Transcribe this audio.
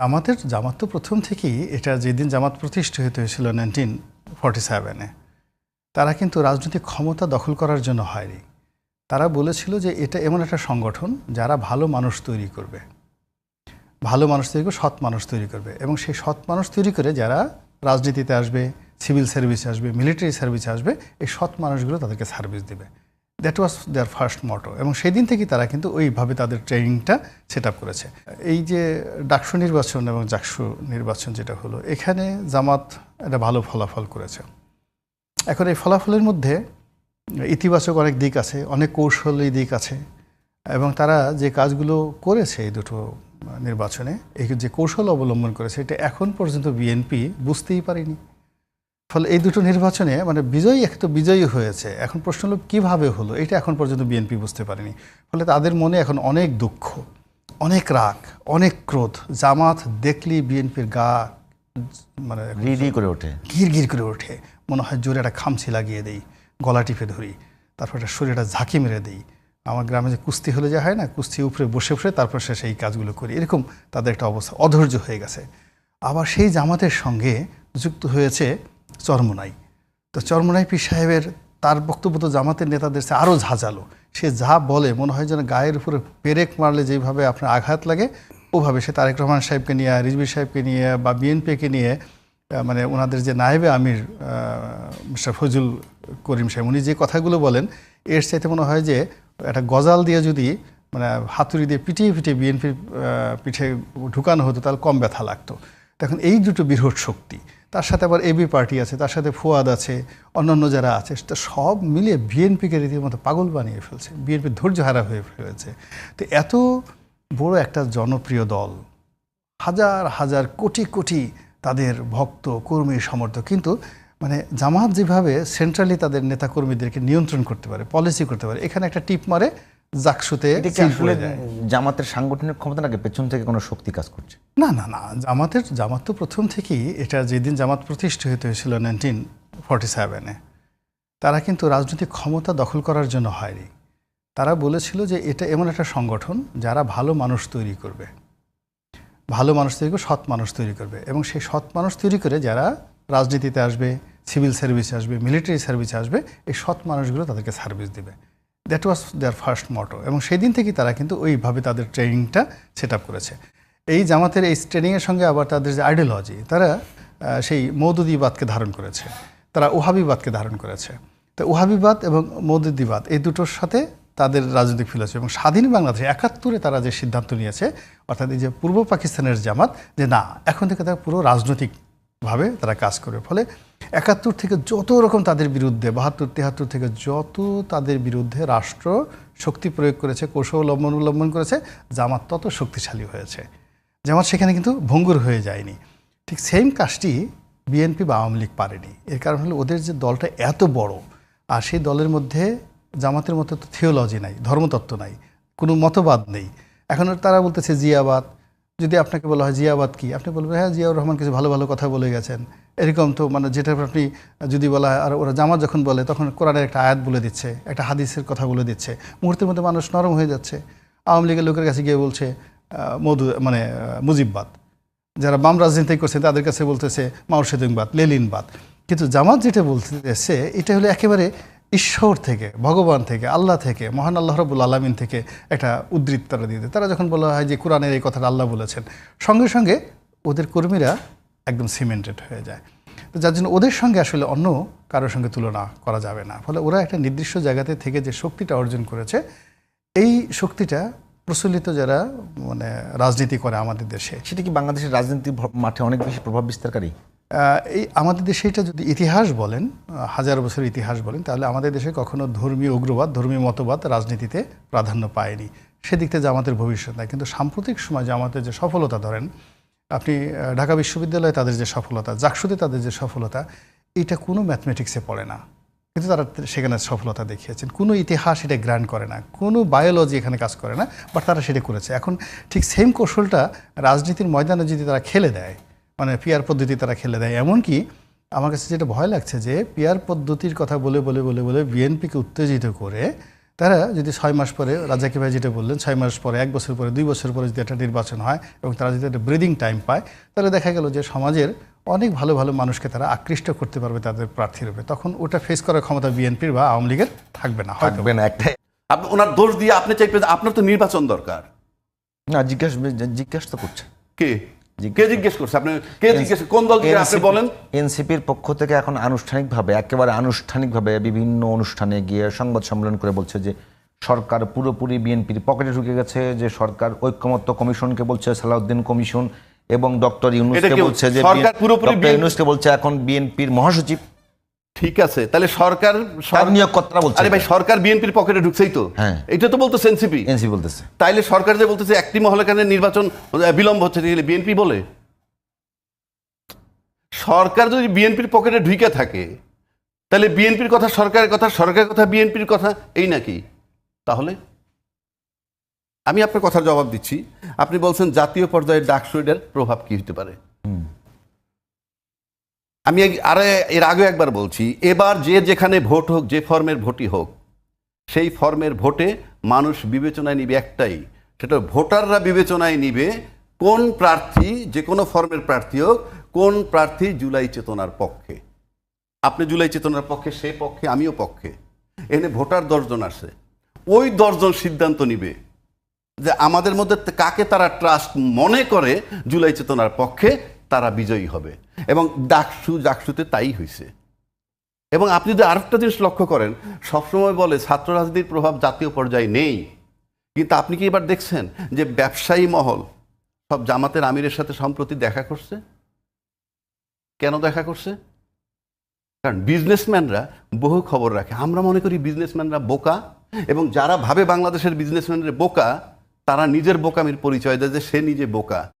আমাদের জামাত তো প্রথম থেকেই এটা যেদিন জামাত প্রতিষ্ঠিত হয়েছিল নাইনটিন ফর্টি সেভেনে তারা কিন্তু রাজনৈতিক ক্ষমতা দখল করার জন্য হয়নি। তারা বলেছিল যে এটা এমন একটা সংগঠন যারা ভালো মানুষ তৈরি করবে। ভালো মানুষ তৈরি করবে, সৎ মানুষ তৈরি করবে এবং সেই সৎ মানুষ তৈরি করে যারা রাজনীতিতে আসবে সিভিল সার্ভিসে আসবে মিলিটারি সার্ভিসে আসবে, এই সৎ মানুষগুলো তাদেরকে সার্ভিস দেবে। দ্যাট ওয়াজ দেয়ার ফার্স্ট মটো এবং সেই দিন থেকেই তারা কিন্তু ওইভাবে তাদের ট্রেনিংটা সেট আপ করেছে। এই যে ডাকসু নির্বাচন এবং জাকসু নির্বাচন যেটা হলো, এখানে জামাত একটা ভালো ফলাফল করেছে। এখন এই ফলাফলের মধ্যে ইতিবাচক অনেক দিক আছে, অনেক কৌশলী দিক আছে। এবং তারা যে কাজগুলো করেছে এই দুটো নির্বাচনে, এই যে কৌশল অবলম্বন করেছে, এটা এখন পর্যন্ত বিএনপি বুঝতেই পারেনি। ফলে এই দুটো নির্বাচনে মানে বিজয়ী এক তো বিজয়ী হয়েছে। এখন প্রশ্ন হলো কীভাবে হলো? এটা এখন পর্যন্ত বিএনপি বুঝতে পারেনি। ফলে তাদের মনে এখন অনেক দুঃখ অনেক রাগ অনেক ক্রোধ। জামাত দেখলি বিএনপির গা মানে করে ওঠে। গির গির করে ওঠে। মনে হয় জোরে একটা খামছি লাগিয়ে দেই গলা টিপে ধরি তারপর একটা শরীরটা ঝাঁকি মেরে দিই। আমার গ্রামে যে কুস্তি হলে যা হয় না কুস্তি উপরে বসে বসে তারপর সে সেই কাজগুলো করি। এরকম তাদের একটা অবস্থা অধৈর্য হয়ে গেছে। আবার সেই জামাতের সঙ্গে যুক্ত হয়েছে চরমোনাই। তো চরমোনাই পীর সাহেবের তার বক্তব্য তো জামাতের নেতাদের চেয়ে আরও ঝাঁঝালো। সে যা বলে মনে হয় যেন গায়ের উপরে পেরেক মারলে যেভাবে আপনার আঘাত লাগে, ওভাবে সে তারেক রহমান সাহেবকে নিয়ে রিজবির সাহেবকে নিয়ে বা বিএনপিকে নিয়ে মানে ওনাদের যে নায়েবে আমির মিস্টার ফজল করিম সাহেব, উনি যে কথাগুলো বলেন, এর চাইতে মনে হয় যে একটা গজাল দিয়ে যদি মানে হাতুড়ি দিয়ে পিটিয়ে পিটিয়ে বিএনপির পিঠে ঢুকানো হতো, তাহলে কম ব্যথা লাগতো। তখন এই দুটো বৃহৎ শক্তি। তার সাথে আবার এবি পার্টি আছে, তার সাথে ফুয়াদ আছে, অন্যান্য যারা আছে সেটা সব মিলিয়ে বিএনপিকে রীতিমতো পাগল বানিয়ে ফেলছে। বিএনপি ধৈর্য হারা হয়ে ফেলেছে। তো এত বড় একটা জনপ্রিয় দল, হাজার হাজার কোটি কোটি তাদের ভক্ত, কর্মী, সমর্থক, কিন্তু মানে জামাত যেভাবে সেন্ট্রালি তাদের নেতাকর্মীদেরকে নিয়ন্ত্রণ করতে পারে পলিসি করতে পারে, এখানে একটা টিপ মারে জাকসুতে। জামাতের সাংগঠনিক ক্ষমতা নাকি পেছন থেকে কোনো শক্তি কাজ করছে? না না না জামাতের জামাত তো প্রথম থেকেই এটা যেদিন জামাত প্রতিষ্ঠিত হয়েছিল নাইনটিন ফর্টি সেভেনে তারা কিন্তু রাজনৈতিক ক্ষমতা দখল করার জন্য হয়নি। তারা বলেছিল যে এটা এমন একটা সংগঠন যারা ভালো মানুষ তৈরি করবে। ভালো মানুষ তৈরি করবে সৎ মানুষ তৈরি করবে এবং সেই সৎ মানুষ তৈরি করে যারা রাজনীতিতে আসবে সিভিল সার্ভিসে আসবে মিলিটারি সার্ভিসে আসবে এই সৎ মানুষগুলো তাদেরকে সার্ভিস দেবে। দ্যাট ওয়াজ দেয়ার ফার্স্ট মটো এবং সেই দিন থেকেই তারা কিন্তু ওইভাবে তাদের ট্রেনিংটা সেট আপ করেছে। এই জামাতের এই ট্রেনিংয়ের সঙ্গে আবার তাদের যে আইডিওলজি তারা সেই মৌদুদিবাদকে ধারণ করেছে। তারা ওহাবিবাদকে ধারণ করেছে। তো ওহাবিবাদ এবং মৌদুদিবাদ, এই দুটোর সাথে তাদের রাজনৈতিক ফিলোসফি এবং স্বাধীন বাংলাদেশে একাত্তরে তারা যে সিদ্ধান্ত নিয়েছে, অর্থাৎ এই যে পূর্ব পাকিস্তানের জামাত, যে না, এখন থেকে তারা পুরো রাজনৈতিকভাবে তারা কাজ করবে ফলে একাত্তর থেকে যত রকম তাদের বিরুদ্ধে, বাহাত্তর, তেহাত্তর থেকে যত তাদের বিরুদ্ধে রাষ্ট্র শক্তি প্রয়োগ করেছে, কৌশল অবলম্বন করেছে, জামাত তত শক্তিশালী হয়েছে। জামাত সেখানে কিন্তু ভঙ্গুর হয়ে যায়নি। ঠিক সেম কাজটি বিএনপি বা আওয়ামী লীগ পারেনি। এর কারণ হলো ওদের যে দলটা এত বড়, আর সেই দলের মধ্যে জামাতের মতো তো থিওলজি নাই, ধর্মতত্ত্ব নাই, কোনো মতবাদ নেই। এখন তারা বলতেছে জিয়াবাদ যদি আপনাকে বলা হয় জিয়াবাদ কি? আপনি বলবেন হ্যাঁ জিয়াউর রহমান কিছু ভালো ভালো কথা বলে গেছেন। এরকম তো মানে যেটা আপনি যদি বলা হয়, আর ওরা জামাত যখন বলে, তখন কোরআনের একটা আয়াত বলে দিচ্ছে, একটা হাদিসের কথা বলে দিচ্ছে। মুহূর্তের মধ্যে মানুষ নরম হয়ে যাচ্ছে। আওয়ামী লীগের লোকের কাছে গিয়ে বলছে মধু মানে মুজিববাদ। যারা বাম রাজনীতি করছে, তাদের কাছে বলতেছে মাওসেদিংবাদ লেলিনবাদ কিন্তু জামাত যেটা বলতেছে, এটা হলো একেবারে ঈশ্বর থেকে, ভগবান থেকে, আল্লাহ থেকে, মহান আল্লাহ রবুল আলমিন থেকে একটা উদ্ধৃত তারা দিয়ে। তারা যখন বলা হয় যে কোরআনের এই কথাটা আল্লাহ বলেছেন, সঙ্গে সঙ্গে ওদের কর্মীরা একদম সিমেন্টেড হয়ে যায়। তো যার জন্য ওদের সঙ্গে আসলে অন্য কারোর সঙ্গে তুলনা করা যাবে না। ফলে ওরা একটা নির্দিষ্ট জায়গাতে থেকে যে শক্তিটা অর্জন করেছে, এই শক্তিটা প্রচলিত যারা মানে রাজনীতি করে আমাদের দেশে। সেটা কি বাংলাদেশের রাজনীতি মাঠে অনেক বেশি প্রভাব বিস্তারকারী? এই আমাদের দেশে এটা যদি ইতিহাস বলেন হাজার বছরের ইতিহাস বলেন, তাহলে আমাদের দেশে কখনো ধর্মীয় উগ্রবাদ, ধর্মীয় মতবাদ রাজনীতিতে প্রাধান্য পায়নি। সেদিক থেকে জামাতের ভবিষ্যৎ নাই। কিন্তু সাম্প্রতিক সময় জামাতের যে সফলতা ধরেন, আপনি ঢাকা বিশ্ববিদ্যালয়ে তাদের যে সফলতা, জাকসুতে তাদের যে সফলতা, এটা কোনো ম্যাথমেটিক্সে পড়ে না। কিন্তু তারা সেখানে সফলতা দেখিয়েছেন। কোনো ইতিহাস এটা গ্র্যান্ড করে না। কোনো বায়োলজি এখানে কাজ করে না, বাট তারা সেটা করেছে। এখন ঠিক সেম কৌশলটা রাজনীতির ময়দানে যদি তারা খেলে দেয় মানে পিয়ার পদ্ধতি তারা খেলে দেয়। এমনকি আমার কাছে যেটা ভয় লাগছে যে পিয়ার পদ্ধতির কথা বলে বলে বলে বলে বিএনপিকে উত্তেজিত করে তারা যদি ছয় মাস পরে রাজাকি ভাই যেটা বললেন ছয় মাস পরে এক বছর পরে দুই বছর পরে যদি একটা নির্বাচন হয় এবং তারা যদি একটা ব্রিদিং টাইম পায় তাহলে দেখা গেল যে সমাজের অনেক ভালো ভালো মানুষকে তারা আকৃষ্ট করতে পারবে তাদের প্রার্থী রূপে তখন ওটা ফেস করার ক্ষমতা বিএনপির বা আওয়ামী লীগের থাকবে না থাকবে না একটাই। আপনি ওনার দোষ দিয়ে আপনি চাইবেন আপনার তো নির্বাচন দরকার। না জিজ্ঞাসা জিজ্ঞাসা তো করছে। কে? কে জিজ্ঞেস করছে? আপনি কে জিজ্ঞেস কোন দল থেকে আপনি বলেন? এনসিপির পক্ষ থেকে এখন আনুষ্ঠানিকভাবে একেবারে আনুষ্ঠানিকভাবে বিভিন্ন অনুষ্ঠানে গিয়ে সংবাদ সম্মেলন করে বলছে যে সরকার পুরোপুরি বিএনপির পকেটে ঢুকে গেছে যে সরকার ঐক্যমত্য কমিশনকে বলছে সালাউদ্দিন কমিশন এবং ডক্টর ইউনুসকে বলছে যে ডক্টর ইউনুসকে বলছে এখন বিএনপির মহাসচিব। ঠিক আছে তাহলে সরকার তার সর- নিয়োগকর্তারা বলছে আরে ভাই সরকার বিএনপির পকেটে ঢুকছেই তো। হ্যাঁ। এটা তো বলতো এনসিপি। এনসিপি বলতেছে। তাইলে সরকার যে বলতেছে একটি মহলে কেন নির্বাচন বিলম্ব হচ্ছে বিএনপি বলে। সরকার যদি বিএনপির পকেটে ঢুকে থাকে তাহলে বিএনপির কথা সরকারের কথা সরকারের কথা বিএনপির কথা এই নাকি? তাহলে? আমি আপনার কথার জবাব দিচ্ছি। আপনি বলছেন জাতীয় পর্যায়ে ডাকসুইডের প্রভাব কি হতে পারে? আমি আরে এর আগে একবার বলছি, এবার যে যেখানে ভোট হোক, যে ফর্মের ভোটই হোক, সেই ফর্মের ভোটে মানুষ বিবেচনায় নিবে একটাই, সেটা ভোটাররা বিবেচনায় নিবে কোন প্রার্থী, যে কোনো ফর্মের প্রার্থী হোক, কোন প্রার্থী জুলাই চেতনার পক্ষে। আপনি জুলাই চেতনার পক্ষে, সে পক্ষে, আমিও পক্ষে। এনে ভোটার দশজন আসে ওই দশজন সিদ্ধান্ত নিবে যে আমাদের মধ্যে কাকে তারা ট্রাস্ট মনে করে জুলাই চেতনার পক্ষে তারা বিজয়ী হবে। এবং ডাকসু ডাকসুতে তাই হয়েছে এবং আপনি যদি আরেকটা জিনিস লক্ষ্য করেন, সবসময় বলে ছাত্র রাজনীতির প্রভাব জাতীয় পর্যায়ে নেই। কিন্তু আপনি কি এবার দেখছেন যে ব্যবসায়ী মহল সব জামাতের আমিরের সাথে সম্প্রতি দেখা করছে? কেন দেখা করছে? কারণ বিজনেসম্যানরা বহু খবর রাখে। আমরা মনে করি বিজনেসম্যানরা বোকা, এবং যারা ভাবে বাংলাদেশের বিজনেসম্যানরা বোকা, তারা নিজের বোকামির পরিচয় দেয় যে সে নিজে বোকা।